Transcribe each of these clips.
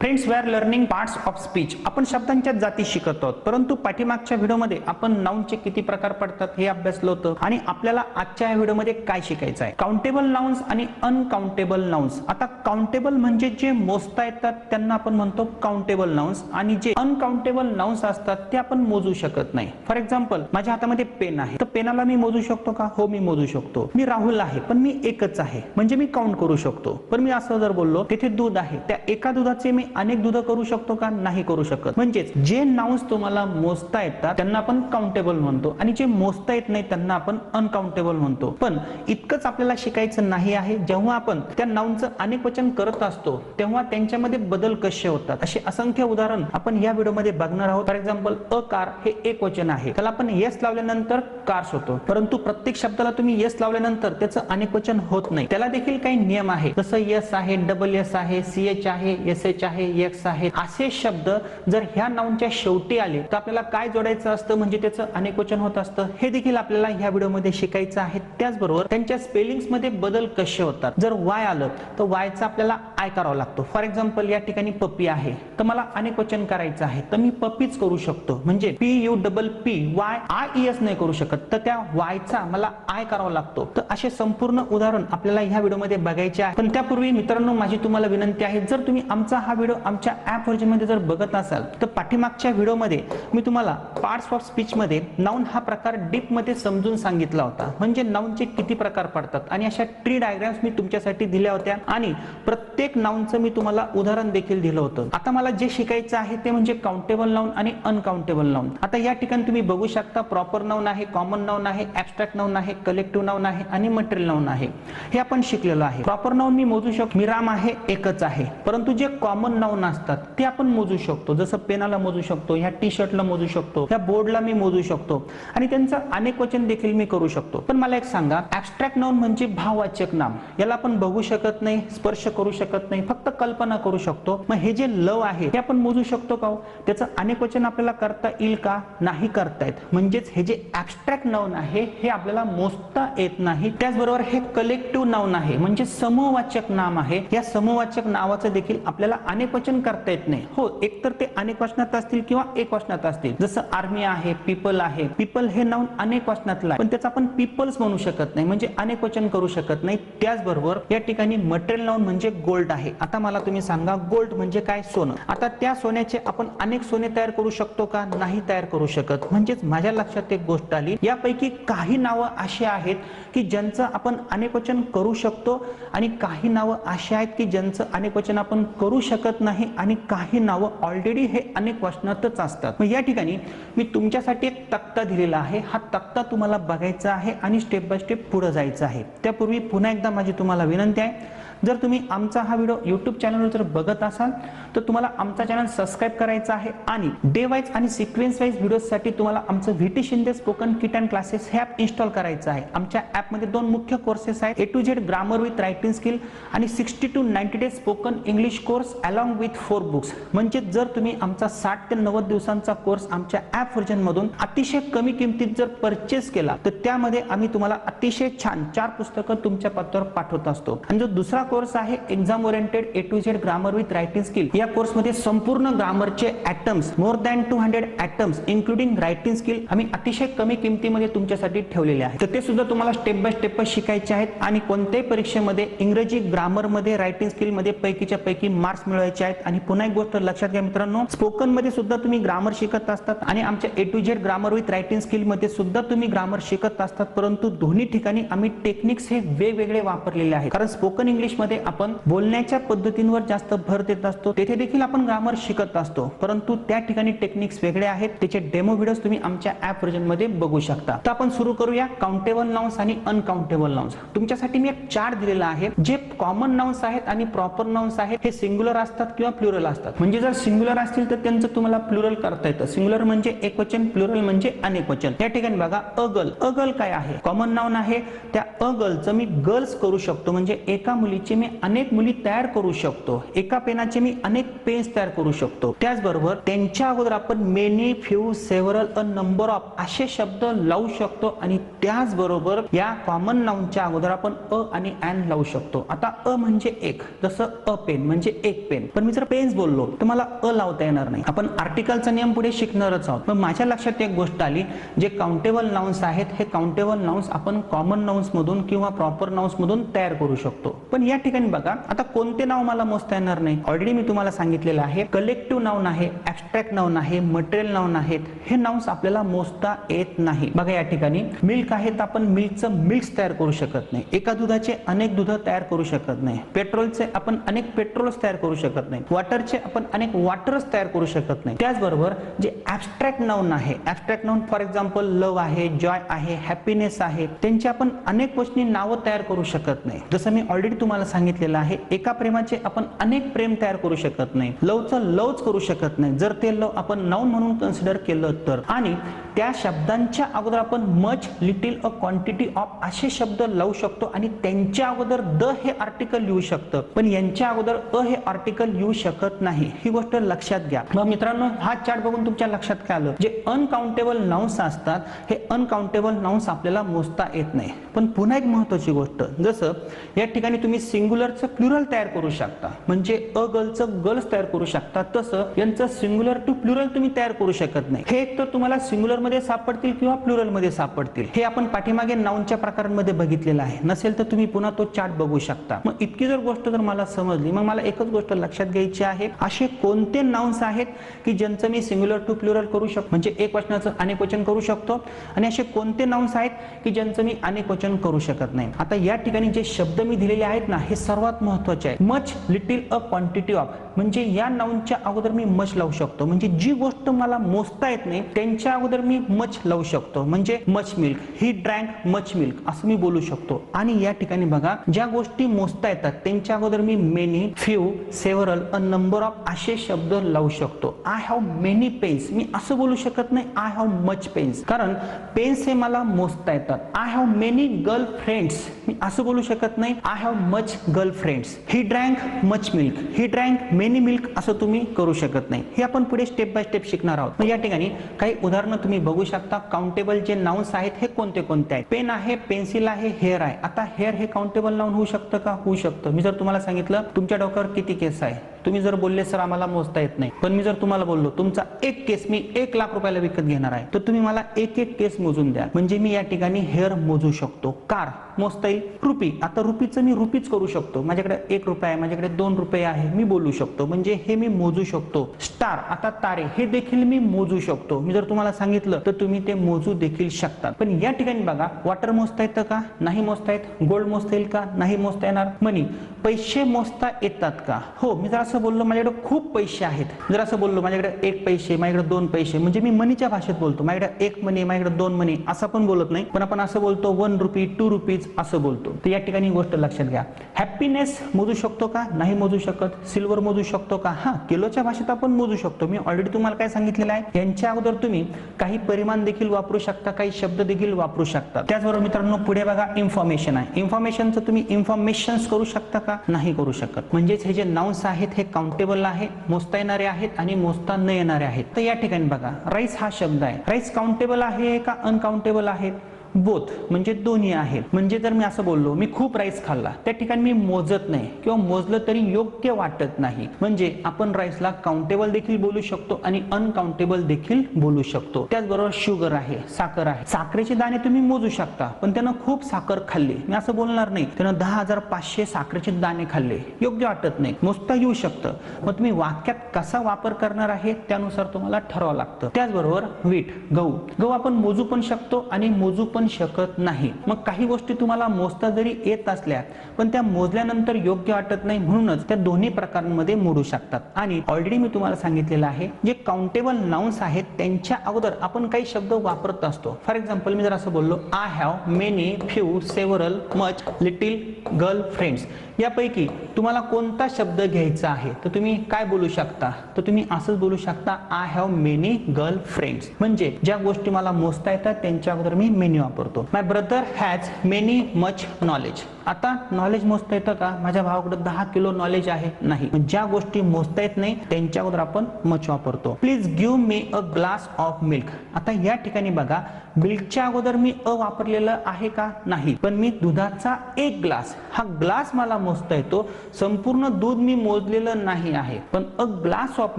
Friends we are learning parts of speech आपण शब्दांच्या जाती शिकत आहोत. परंतु पाठीमागच्या व्हिडिओमध्ये आपण नाऊनचे किती प्रकार पडतात हे अभ्यासलं होतं. आणि आपल्याला आजच्या या व्हिडिओमध्ये काय शिकायचं आहे? काउंटेबल नाउन्स आणि अनकाउंटेबल नाउन्स आता काउंटेबल म्हणजे जे मोजता येतात त्यांना आपण म्हणतो काउंटेबल नाउन्स आणि जे अनकाउंटेबल नाउन्स असतात ते आपण मोजू शकत नाही. फॉर एक्झाम्पल माझ्या हातामध्ये पेन आहे. तर पेनाला मी मोजू शकतो का? हो मी मोजू शकतो. मी राहुल आहे पण मी एकच आहे. म्हणजे मी काउंट करू शकतो. पण मी असं जर बोललो तिथे दूध आहे. त्या एका दुधाचे मी अनेक दुध करू शकतो का? नाही करू शकत. म्हणजेच जे नाउन्स तुम्हाला मोजता येतात त्यांना आपण काउंटेबल म्हणतो आणि जे मोजता येत नाही त्यांना आपण अनकाउंटेबल म्हणतो. पण इतकंच आपल्याला शिकायचं नाही आहे जेव्हा आपण त्या नाउनचं अनेक वचन करत असतो तेव्हा त्यांच्यामध्ये बदल कसे होतात? असे असंख्य उदाहरण आपण या व्हिडिओमध्ये बघणार आहोत. फॉर एक्झाम्पल अ कार हे एक वचन आहे. त्याला आपण येस लावल्यानंतर कार्स होतो. परंतु प्रत्येक शब्दाला तुम्ही येस लावल्यानंतर त्याचं अनेक वचन होत नाही. त्याला देखील काही नियम आहे. जसं यस आहे डबल एस आहे सी एच आहे एस एच आहे एक्स आहे. असे शब्द जर ह्या नाऊनच्या शेवटी आले तर आपल्याला काय जोडायचं असतं? म्हणजे त्याचं अनेक वचन होत असतं. हे देखील आपल्याला ह्या व्हिडिओमध्ये शिकायचं आहे. त्याचबरोबर त्यांच्या स्पेलिंगमध्ये बदल कसे होतात? जर वाय आलं तर वायचा आपल्याला आय करावा लागतो. फॉर एक्झाम्पल या ठिकाणी पपी आहे. तर मला अनेक वचन करायचं आहे. तर मी पप्पीच करू शकतो. म्हणजे P U double P Y I S नाही करू शकत. तर त्या वायचा मला आय करावा लागतो. तर असे संपूर्ण उदाहरण आपल्याला ह्या व्हिडिओमध्ये बघायचे आहे. पण त्यापूर्वी मित्रांनो माझी तुम्हाला विनंती आहे. जर तुम्ही आमचा हा व्हिडिओ आमच्या ऍप व्हर्जनमध्ये जर बघत असाल तर पाठीमागच्या व्हिडिओमध्ये मी तुम्हाला पार्ट्स ऑफ स्पीचमध्ये नाऊन हा प्रकार डीपमध्ये समजून सांगितला होता. म्हणजे नाऊनचे किती प्रकार पडतात? आणि अशा ट्री डायग्राम्स मी तुमच्यासाठी दिल्या होत्या. आणि प्रत्येक नाऊनचं मी तुम्हाला उदाहरण देखील दिलं होतं. आता मला जे शिकायचं आहे ते म्हणजे काउंटेबल नाऊन आणि अनकाउंटेबल नाऊन आता या ठिकाणी तुम्ही बघू शकता प्रॉपर नाऊन आहे कॉमन नाऊन आहे ऍबस्ट्रॅक्ट नाऊन आहे कलेक्टिव्ह नाऊन आहे आणि मटेरियल नाऊन आहे. हे आपण शिकलेलो आहे. प्रॉपर नाऊन मी मोजू शकतो. मी राम आहे एकच आहे. परंतु जे कॉमन नाऊन असतात ते आपण मोजू शकतो. जसं पेनाला मोजू शकतो ह्या टी शर्टला मोजू शकतो ह्या बोर्डला मी मोजू शकतो. आणि त्यांचं अनेक वचन देखील मी करू शकतो. पण मला एक सांगा ऍबस्ट्रॅक्ट नाऊन म्हणजे भाववाचक नाम. याला आपण बघू शकत नाही स्पर्श करू शकत नाही फक्त कल्पना करू शकतो. मग हे जे लव आहे हे आपण मोजू शकतो का हो? त्याचं अनेक वचन आपल्याला करता येईल का? नाही करता येत. म्हणजेच हे जे ऍबस्ट्रॅक्ट नाऊन आहे हे आपल्याला मोजता येत नाही. त्याचबरोबर हे कलेक्टिव्ह नाऊन आहे. म्हणजे समूहवाचक नाम आहे. या समूहवाचक नावाचं देखील आपल्याला अनेक वचन करता येत नाही. हो एकतर ते अनेक वचनात असतील किंवा एक वचनात असतील. जसं आर्मी आहे पीपल आहे. पीपल हे नाऊन अनेक वचनातलं आहे. पण त्याचं आपण पीपल्स म्हणू शकत नाही. म्हणजे अनेक वचन करू शकत नाही. त्याचबरोबर या ठिकाणी मटेरियल नाऊन म्हणजे गोल्ड आहे. आता मला तुम्ही सांगा गोल्ड म्हणजे काय? सोनं. आता त्या सोन्याचे आपण अनेक सोने तयार करू शकतो का? नाही तयार करू शकत. म्हणजेच माझ्या लक्षात एक गोष्ट आली. यापैकी काही नावं अशी आहेत की ज्यांचं आपण अनेक वचन करू शकतो आणि काही नावं अशी आहेत की ज्यांचं अनेक वचन आपण करू शकत नाही आणि काही नावं ऑलरेडी हे अनेक वचनातच असतात. मग या ठिकाणी मी तुमच्यासाठी एक तक्ता दिलेला आहे. हा तक्ता तुम्हाला बघायचा आहे आणि स्टेप बाय स्टेप पुढे जायचं आहे. त्यापूर्वी पुन्हा एकदा माझी तुम्हाला विनंती आहे. जर तुम्ही आमचा हा व्हिडिओ युट्यूब चॅनलवर जर बघत असाल तर तुम्हाला आमचा चॅनल सबस्क्राईब करायचा आहे आणि डे वाईज आणि सिक्वेन्स वाईज व्हिडिओसाठी तुम्हाला आमचं V T Shinde spoken kit and classes हे ॲप इन्स्टॉल करायचं आहे. आमच्या ॲपमध्ये दोन मुख्य कोर्सेस आहेत A to Z grammar with writing skill आणि sixty to ninety days spoken English course along with four books म्हणजे जर तुम्ही आमचा साठ ते नव्वद दिवसांचा कोर्स आमच्या ॲप व्हर्जनमधून अतिशय कमी किमतीत जर परचेस केला तर त्यामध्ये आम्ही तुम्हाला अतिशय छान चार पुस्तकं तुमच्या पत्त्यावर पाठवत असतो. आणि जो दुसरा कोर्स आहे exam oriented A to Z grammar with writing skill या कोर्समध्ये संपूर्ण ग्रामरचे atoms more than two hundred atoms including writing skill आम्ही अतिशय कमी किमतीमध्ये तुमच्यासाठी ठेवलेले आहे तर ते सुद्धा तुम्हाला स्टेप बाय स्टेप शिकायचे आहेत आणि कोणत्याही परीक्षेमध्ये इंग्रजी ग्रामरमध्ये रायटिंग स्किलमध्ये पैकीच्या पैकी मार्क्स मिळवायचे आहेत. आणि पुन्हा एक गोष्ट लक्षात घ्या मित्रांनो स्पोकनमध्ये सुद्धा तुम्ही ग्रामर शिकत असतात आणि आमच्या A to Z grammar with writing स्किलमध्ये सुद्धा तुम्ही ग्रामर शिकत असतात. परंतु दोन्ही ठिकाणी आम्ही टेक्निक्स हे वेगवेगळे वापरलेले आहेत. कारण स्पोकन इंग्लिश इंग्लिशमध्ये आपण बोलण्याच्या पद्धतींवर जास्त भर देत असतो. तेथे देखील आपण ग्रामर शिकत असतो. परंतु त्या ठिकाणी टेक्निक्स वेगळे आहेत. त्याचे डेमो व्हिडिओ तुम्ही आमच्या ऍप व्हर्जनमध्ये बघू शकता. तर आपण सुरू करूया काउंटेबल नाउन्स आणि अनकाउंटेबल नाउन्स तुमच्यासाठी मी एक चार्ट दिलेला आहे. जे कॉमन नाउन्स आहेत आणि प्रॉपर नाउन्स आहेत हे सिंग्युलर असतात किंवा प्लुरल असतात. म्हणजे जर सिंग्युलर असतील तर त्यांचं तुम्हाला प्लुरल करता येतं. सिंग्युलर म्हणजे एक वचन प्लुरल म्हणजे अनेक वचन या ठिकाणी बघा अगल. अगल काय आहे? कॉमन नाउन आहे. त्या अगलचं मी गर्ल्स करू शकतो. म्हणजे एका मुलीची पेन्सिलचे मी अनेक मुली तयार करू शकतो. एका पेनाचे मी अनेक पेन्स तयार करू शकतो. त्याचबरोबर त्यांच्या अगोदर आपण many few several a number of असे शब्द लावू शकतो आणि त्याचबरोबर या कॉमन नाऊनच्या अगोदर आपण अ आणि अँड लावू शकतो. आता अ म्हणजे एक. जसं अ पेन म्हणजे एक पेन पण मी जर पेन्स बोललो तर मला अ लावता येणार नाही. आपण आर्टिकलचा नियम पुढे शिकणारच आहोत. पण माझ्या लक्षात एक गोष्ट आली जे काउंटेबल नाउन्स आहेत हे काउंटेबल नाउन्स आपण कॉमन नाउन्स मधून किंवा प्रॉपर नाउन्स मधून तयार करू शकतो. पण या ठिकाणी बघा आता कोणते नाव मला मोजता येणार नाही. ऑलरेडी मी तुम्हाला सांगितलेलं आहे कलेक्टिव्ह नाउन आहे ऍबस्ट्रॅक्ट नाउन आहे मटेरियल नाउन आहेत हे नाउन्स आपल्याला मोजता येत नाही. बघा या ठिकाणी मिल्क आहे तर आपण मिल्कचं मिल्क्स तयार करू शकत नाही. एका दुधाचे अनेक दुध तयार करू शकत नाही. पेट्रोलचे आपण अनेक पेट्रोल्स तयार करू शकत नाही. वॉटरचे आपण अनेक वॉटर्स तयार करू शकत नाही. त्याचबरोबर जे ऍबस्ट्रॅक्ट नाउन आहे abstract noun for example love आहे जॉय आहे हॅपीनेस आहे त्यांची आपण अनेक गोष्टी नावं तयार करू शकत नाही. जसं मी ऑलरेडी तुम्हाला सांगितलेलं आहे एका प्रेमाचे आपण अनेक प्रेम तयार करू शकत नाही. लवचं लवच करू शकत नाही. जर ते लव आपण नाऊन म्हणून कन्सिडर केलं तर. आणि त्या शब्दांच्या अगोदर आपण much little a quantity of असे शब्द लावू शकतो आणि त्यांच्या अगोदर द हे आर्टिकल लिहू शकतं. पण यांच्या अगोदर अ हे आर्टिकल लिहू शकत नाही. ही गोष्ट लक्षात घ्या. मग मित्रांनो हा चार्ट बघून तुमच्या लक्षात काय आलं? जे अनकाउंटेबल नाउन्स असतात हे अनकाउंटेबल नाउन्स आपल्याला मोजता येत नाही. पण पुन्हा एक महत्वाची गोष्ट जसं या ठिकाणी तुम्ही सिंग्युलरचं प्लुरल तयार करू शकता. म्हणजे अ गर्लचं गर्ल्स तयार करू शकता. तसं यांचं सिंग्युलर टू प्लुरल तुम्ही तयार करू शकत नाही. हे एक तर तुम्हाला सिंग्युलर मध्ये सापडतील किंवा प्लुरलमध्ये सापडतील? हे आपण पाठीमागे नाऊनच्या प्रकारांमध्ये बघितलेलं आहे. नसेल तर तुम्ही पुन्हा तो चार्ट बघू शकता. मग इतकी जर गोष्ट जर मला समजली मग मला एकच गोष्ट लक्षात घ्यायची आहे. असे कोणते नाउन्स आहेत की ज्यांचं मी सिंग्युलर टू प्लुरल करू शकतो? म्हणजे एक वचनाचं अनेक वचन करू शकतो. आणि असे कोणते नाउन्स आहेत की ज्यांचं मी अनेक वचन करू शकत नाही? आता या ठिकाणी जे शब्द मी दिलेले आहेत ना हे सर्वात महत्त्वाचे आहे. Much little a quantity of म्हणजे या नाउनच्या अगोदर मी मच लावू शकतो. म्हणजे जी गोष्ट मला मोजता येत नाही त्यांच्या अगोदर मी मच लावू शकतो. म्हणजे much milk he drank much milk असं मी बोलू शकतो. आणि या ठिकाणी बघा ज्या गोष्टी मोजता येतात त्यांच्या अगोदर मी many few several a number of असे शब्द लावू शकतो. आय हॅव मेनी पेन्स मी असं बोलू शकत नाही आय हॅव मच पेन्स कारण पेन्स हे मला मोजता येतात. I have many girl friends मी असं बोलू शकत नाही I have much girl friends he drank much milk he drank many milk असं तुम्ही करू शकत नाही. हे आपण पुढे स्टेप बाय स्टेप शिकणार आहोत. या ठिकाणी काही उदाहरणं तुम्ही बघू शकता काउंटेबल जे नाउन्स आहेत हे कोणते कोणते आहेत? पेन आहे पेन्सिल आहे हेअर आहे. आता हेअर हे काउंटेबल नाउन होऊ शकतं का? होऊ शकतं. मी जर तुम्हाला सांगितलं तुमच्या डोक्यावर किती केस आहे? तुम्ही जर बोलले सर आम्हाला मोजता येत नाही. पण मी जर तुम्हाला बोललो तुमचा एक केस मी एक लाख रुपयाला विकत घेणार आहे. तर तुम्ही मला एक एक केस मोजून द्या. म्हणजे मी या ठिकाणी हेअर मोजू शकतो. कार मोजता येईल. रुपी. आता रुपीचं मी रुपीच करू शकतो. माझ्याकडे एक रुपये आहे माझ्याकडे दोन रुपये आहे मी बोलू शकतो. म्हणजे हे मी मोजू शकतो. स्टार. आता तारे. हे देखील मी मोजू शकतो. मी जर तुम्हाला सांगितलं तर तुम्ही ते मोजू देखील शकतात. पण या ठिकाणी बघा वॉटर मोजता येतं का? नाही मोजता येत. गोल्ड मोजता येईल का? नाही मोजता येणार. मनी पैसे मोजता येतात का? हो मी जर असं बोललो माझ्याकडे खूप पैसे आहेत. जर असं बोललो माझ्याकडे एक पैसे माझ्याकडे दोन पैसे म्हणजे मी मनीच्या भाषेत बोलतो. माझ्याकडे एक मनी माझ्याकडे दोन मनी असं पण बोलत नाही. पण आपण असं बोलतो वन रुपी टू रुपीज असं बोलतो. तर या ठिकाणी गोष्ट लक्षात घ्या. हॅपीनेस मोजू शकतो का? नाही मोजू शकत. सिल्वर मोजू शकतो का? हा किलोच्या भाषेत आपण मोजू शकतो. मी ऑलरेडी तुम्हाला काय सांगितलेलं आहे? यांच्या अगोदर तुम्ही काही परिमाण देखील वापरू शकता काही शब्द देखील वापरू शकता. त्याचबरोबर मित्रांनो पुढे बघा इन्फॉर्मेशन आहे. इन्फॉर्मेशनचं तुम्ही इन्फॉर्मेशन करू शकता का? नाही करू शकत. म्हणजेच हे जे नाउन्स आहेत हे काउंटेबल आहे मोजता येणारे आहेत आणि मोजता न येणारे आहेत. तर या ठिकाणी बघा राईस हा शब्द आहे. राईस काउंटेबल आहे का अनकाउंटेबल आहे? बोथ म्हणजे दोन्ही आहेत म्हणजे जर मी असं बोललो मी खूप राईस खाल्ला त्या ठिकाणी मी मोजत नाही किंवा मोजलं तरी योग्य वाटत नाही. म्हणजे आपण राईसला काउंटेबल देखील बोलू शकतो आणि अनकाउंटेबल देखील बोलू शकतो. त्याचबरोबर शुगर आहे साखर आहे. साखरेचे दाणे तुम्ही मोजू शकता पण त्यानं खूप साखर खाल्ली. मी असं बोलणार नाही त्यानं दहा हजार पाचशे साखरेचे दाणे खाल्ले. योग्य वाटत नाही मोजता येऊ शकतं. मग तुम्ही वाक्यात कसा वापर करणार आहे त्यानुसार तुम्हाला ठरवावं लागतं. त्याचबरोबर वीट गहू. गहू आपण मोजू पण शकतो आणि मोजू पण शकत नाही. मग काही गोष्टी तुम्हाला मोजता जरी येत असल्या पण त्या मोजल्यानंतर योग्य वाटत नाही म्हणूनच त्या दोन्ही प्रकारांमध्ये मोडू शकतात. आणि ऑलरेडी मी तुम्हाला सांगितलेलं आहे जे काउंटेबल नाउन्स आहेत त्यांच्या अगोदर आपण काही शब्द वापरत असतो. फॉर एक्झाम्पल मी जर असं बोललो I have many few several much little girl friends यापैकी तुम्हाला कोणता शब्द घ्यायचा आहे? तर तुम्ही काय बोलू शकता? तर तुम्ही असंच बोलू शकता I have many girl friends म्हणजे ज्या गोष्टी मला मोजता येतात त्यांच्या अगोदर मी मेनी वापरतो. My brother has many much knowledge आता नॉलेज मोजता येतं का? माझ्या भावाकडे दहा किलो नॉलेज आहे. नाही. ज्या गोष्टी मोजता येत नाही त्यांच्या अगोदर आपण मच वापरतो. Please give me a glass of milk आता या ठिकाणी बघा मिल्कच्या अगोदर मी अ वापरलेलं आहे का? नाही. पण मी दुधाचा एक ग्लास हा ग्लास मला मोजता येतो संपूर्ण दूध मी मोजलेलं नाही आहे. पण अ ग्लास ऑफ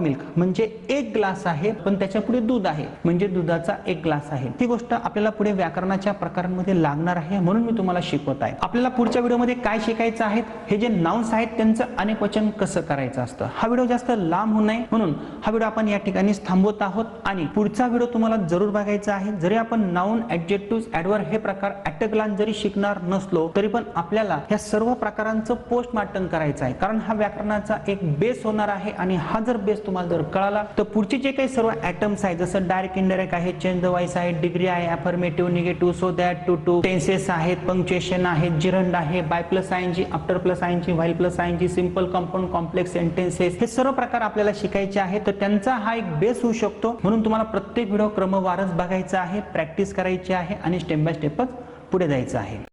मिल्क म्हणजे एक ग्लास आहे पण त्याच्या पुढे दूध आहे. म्हणजे दुधाचा एक ग्लास आहे. ती गोष्ट आपल्याला पुढे व्याकरणाच्या प्रकारांमध्ये लागणार आहे म्हणून मी तुम्हाला शिकवत आहे. आपल्याला पुढच्या व्हिडिओमध्ये काय शिकायचं आहे हे जे नाउन्स आहेत त्यांचं अनेक वचन कसं करायचं असतं? हा व्हिडिओ जास्त लांब होऊ नये. म्हणून हा व्हिडिओ आपण या ठिकाणी थांबवत आहोत. आणि पुढचा व्हिडिओ तुम्हाला जरूर बघायचा आहे. जरी आपण नाउन ऍडजेक्टिव्ह ऍडवर हे प्रकार ऍट जरी शिकणार नसलो तरी पण आपल्याला या सर्व प्रकारांचं पोस्टमार्टम करायचं आहे. कारण हा व्याकरणाचा एक बेस होणार आहे आणि हा जर बेस तुम्हाला जर कळाला तर पुढचे जे काही सर्व ऍटम्स आहेत जसं डायरेक्ट इनडायरेक्ट आहे चेंज द वाईस आहे डिग्री आहे affirmative negative so that too to tenses आहेत पंक्च्युएशन आहे जिरंड आहे by plus I N G after plus I N G while plus I N G simple compound complex sentences हे सर्व प्रकार आपल्याला शिकायचे आहे. तर त्यांचा हा एक बेस होऊ शकतो. म्हणून तुम्हाला प्रत्येक व्हिडिओ क्रमवारच बघायचा आहे प्रॅक्टिस करायची आहे आणि स्टेप बाय स्टेपच पुढे जायचं आहे.